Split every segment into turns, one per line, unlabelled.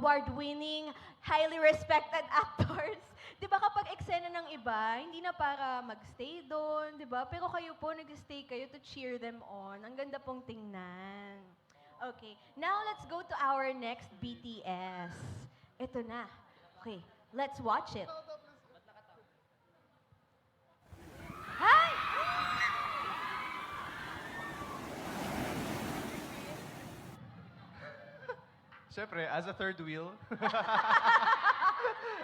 award-winning, highly respected actors. Di ba kapag eksena ng iba, hindi na para magstay doon, di ba? Pero kayo po, nag-stay kayo to cheer them on. Ang ganda pong tingnan. Okay, now let's go to our next BTS. Ito na. Okay, let's watch it.
Siyempre, as a third wheel.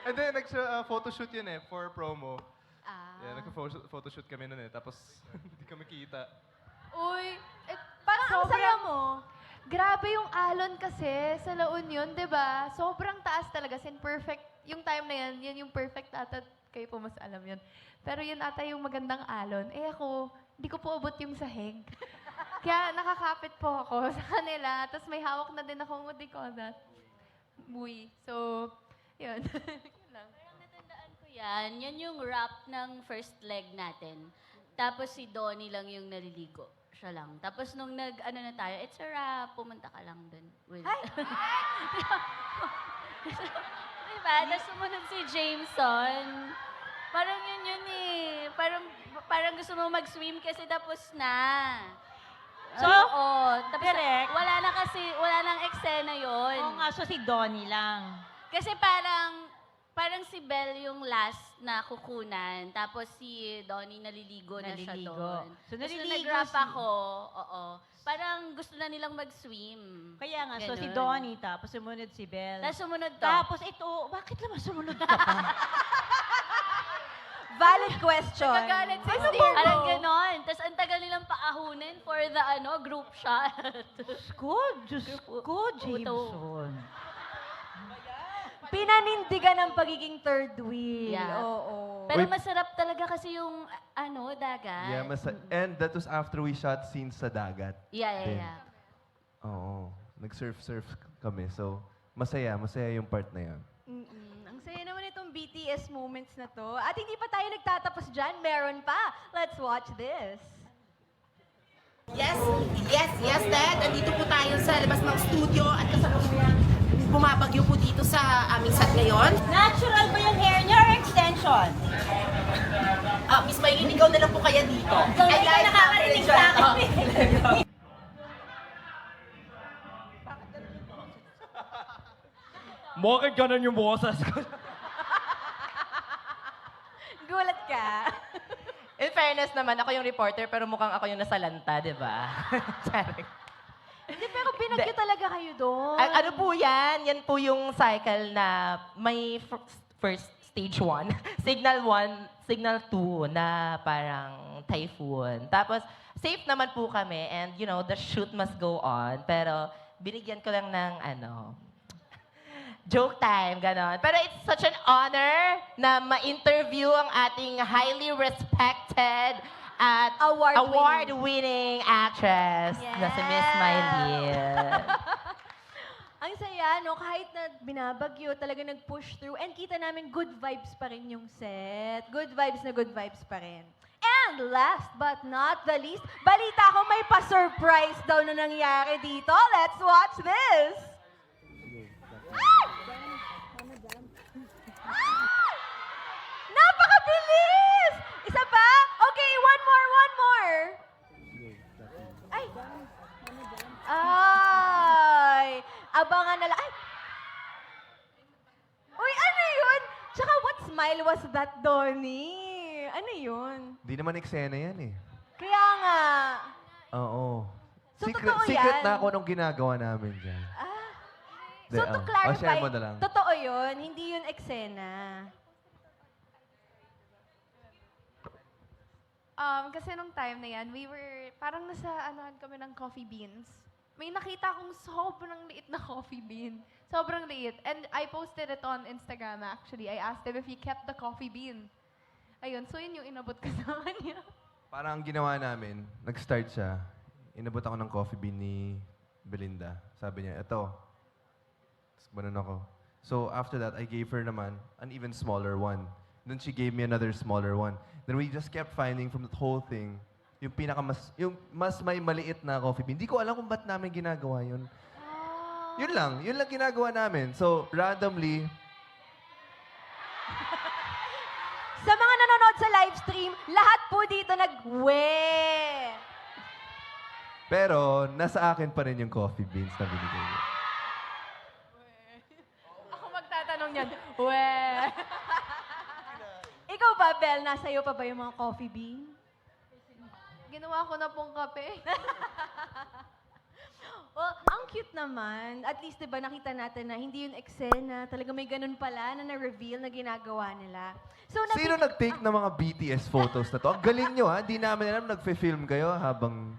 And then, nag-photoshoot yun eh, for promo.
Ah.
Yeah, nag-photoshoot kami nun eh. Tapos, hindi kami kita.
Uy, eh,
Parang ang
Sobrang-
saya mo.
grabe yung alon kasi sa La Union, di ba? Sobrang taas talaga. Sin perfect, yung time na yan, yun yung perfect ata. Kayo po mas alam yun. Pero yun ata yung magandang alon. Eh ako, hindi ko po abot yung sahig. Kaya nakakapit po ako sa kanila. Tapos may hawak na din ako, what do you call that? Buoy. So, yun. Yun lang.
Parang natandaan ko yan. Yan yung rap ng first leg natin. Tapos si Donnie lang yung naliligo. Siya lang. Tapos nung nag, ano na tayo, it's a rap, pumunta ka lang dun. Will.
Ay!
diba? Tapos sumunod si Jameson. Parang yun yun eh. Parang, parang gusto mo mag-swim kasi tapos na.
So,
Oo. Tapos
direct?
wala na kasi, wala nang eksena yun.
Oo nga, so si Donnie lang.
Kasi parang, parang si Belle yung last na kukunan. Tapos si Donnie naliligo, na siya
Naliligo.
doon.
So,
Tapos nung
naliligo
nag-rap
si-
ako, oo. Parang gusto na nilang mag-swim.
Kaya nga, so si
Ganun.
Donnie, tapos sumunod si Belle.
Tapos sumunod to.
Tapos ito, bakit naman sumunod ka pa?
Valid question.
Nagagalit si
Ano
Steve.
Parang ganon. Tapos ang tagal nilang paahunin for the ano group shot.
Ko, Diyos ko, Jameson.
Pinanindigan ang pagiging third wheel.
Yeah.
Oo.
Pero
Uy.
masarap talaga kasi yung ano, dagat.
Yeah, mas and that was after we shot scenes sa dagat.
Yeah, yeah,
Din.
yeah.
Oo. Nag-surf-surf kami. So, masaya. Masaya yung part na yan.
Mm-mm. Itong BTS moments na to. At hindi pa tayo nagtatapos dyan, meron pa. Let's watch this.
Yes, yes, yes, Dad. Andito po tayo sa labas ng studio at kasalukuyan bumabagyo po dito sa aming set ngayon.
Natural ba yung hair niya or extension?
Ah, Miss Maylin, ikaw na lang po kaya dito.
Ikaw na nakakarinig sa akin.
Bakit ganun yung boses ko?
ka.
In fairness naman, ako yung reporter pero mukhang ako yung nasalanta, di ba? Charing.
Hindi, pero binagyo talaga kayo doon.
A- ano po yan? Yan po yung cycle na may fir- first stage 1, signal 1, signal 2 na parang typhoon. Tapos, safe naman po kami and you know, the shoot must go on. Pero, binigyan ko lang ng ano, joke time, ganon. Pero it's such an honor na ma-interview ang ating highly respected at
Award-winning.
award-winning actress na si Miss. Mylene.
Ang saya, no? Kahit na binabagyo, talaga nag-push through. And kita namin good vibes pa rin yung set. Good vibes na good vibes pa rin. And last but not the least, balita ko may pa-surprise daw na nangyari dito. Let's watch this! Napakabilis! Isa pa? Okay, one more, one more. Ay! Ay! Abangan na lang. Ay! Uy, ano yun? Tsaka what smile was that, Donnie? Ano yun?
Di naman eksena yan eh.
Kaya nga.
Oo.
So,
secret,
totoo
secret
yan?
na ako nung ginagawa namin dyan.
Ah. So to
ah. Oh,
clarify,
mo na lang.
totoo yun, hindi yun eksena.
Um, kasi nung time na yan, we were, parang nasa, anohan kami ng coffee beans. May nakita akong sobrang liit na coffee bean. Sobrang liit. And I posted it on Instagram actually. I asked him if he kept the coffee bean. Ayun, so yun yung inabot ko sa kanya.
Parang ang ginawa namin, nag-start siya. Inabot ako ng coffee bean ni Belinda. Sabi niya, eto. Tapos ganun ako. So after that, I gave her naman an even smaller one. Then she gave me another smaller one. Then we just kept finding from that whole thing, yung pinaka mas, yung mas may maliit na coffee bean. Hindi ko alam kung ba't namin ginagawa yun. Yun lang. Yun lang ginagawa namin. So, randomly,
Sa mga nanonood sa live stream, lahat po dito nag-we.
pero nasa akin pa rin yung coffee beans na binigay niyo.
Ako magtatanong niyan. We.
Ikaw ba, Bel? Nasa iyo pa ba yung mga coffee bean?
Ginawa ko na pong kape.
Well, ang cute naman. At least, di ba, nakita natin na hindi yun eksena. Talaga may ganun pala na na-reveal na ginagawa nila. So,
Sino nag-take ng mga BTS photos na to? Ang galing nyo, ha? Hindi namin alam, nagfe-film kayo habang...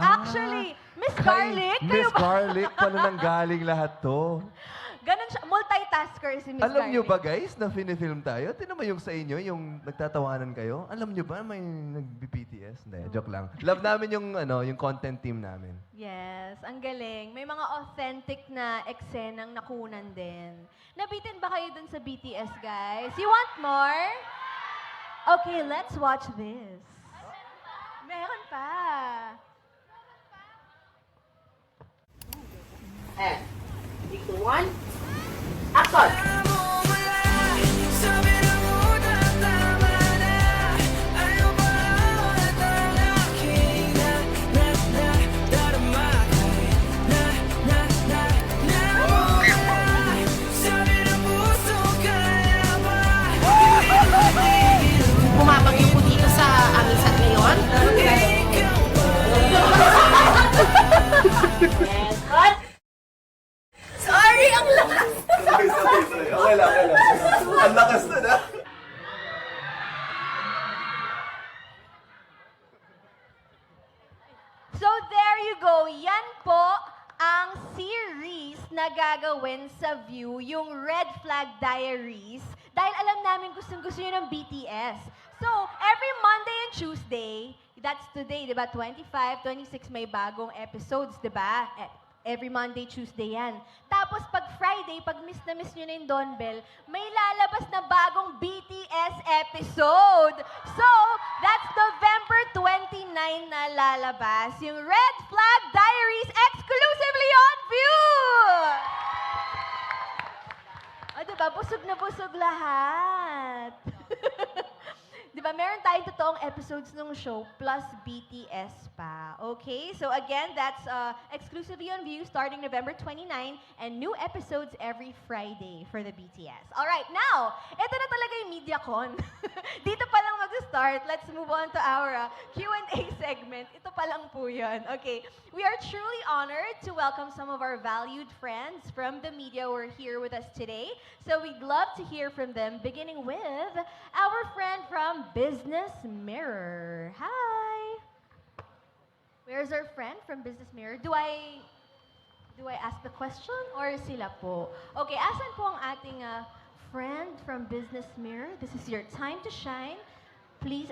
Actually, Miss Garlic,
Kay
kayo
Miss
ba?
Garlic, pala nang galing lahat to.
Ganun siya. Multitasker si Miss
Alam nyo ba guys, na film tayo? Tinan mo yung sa inyo, yung nagtatawanan kayo. Alam nyo ba may nag-BTS? Hindi, joke lang. Love namin yung, ano, yung content team namin.
Yes, ang galing. May mga authentic na eksenang nakunan din. Nabitin ba kayo dun sa BTS, guys? You want more? Okay, let's watch this. Meron pa.
And, dito one, action!
There you go. Yan po ang series na gagawin sa View, yung Red Flag Diaries. Dahil alam namin gustong gusto nyo ng BTS. So, every Monday and Tuesday, that's today, di ba? 25, 26 may bagong episodes, di ba? Every Monday, Tuesday yan. Tapos pag Friday, pag miss na miss nyo na yung Don Bell, may lalabas na bagong BTS episode. So, that's November 29 na lalabas. Yung Red Flag Diaries exclusively on View! O, diba? Busog na busog lahat. Diba? Meron tayong totoong episodes ng show plus BTS pa. Okay? So again, that's uh, exclusively on View starting November 29 and new episodes every Friday for the BTS. Alright, now, ito na talaga yung MediaCon. Dito pa lang mag-start. Let's move on to our uh, Q&A segment. Ito pa lang po yun. Okay. We are truly honored to welcome some of our valued friends from the media who are here with us today. So we'd love to hear from them, beginning with our friend from Business Mirror. Hi! Where's our friend from Business Mirror? Do I do I ask the question or sila po? Okay, asan po ang ating uh, friend from Business Mirror? This is your time to shine. Please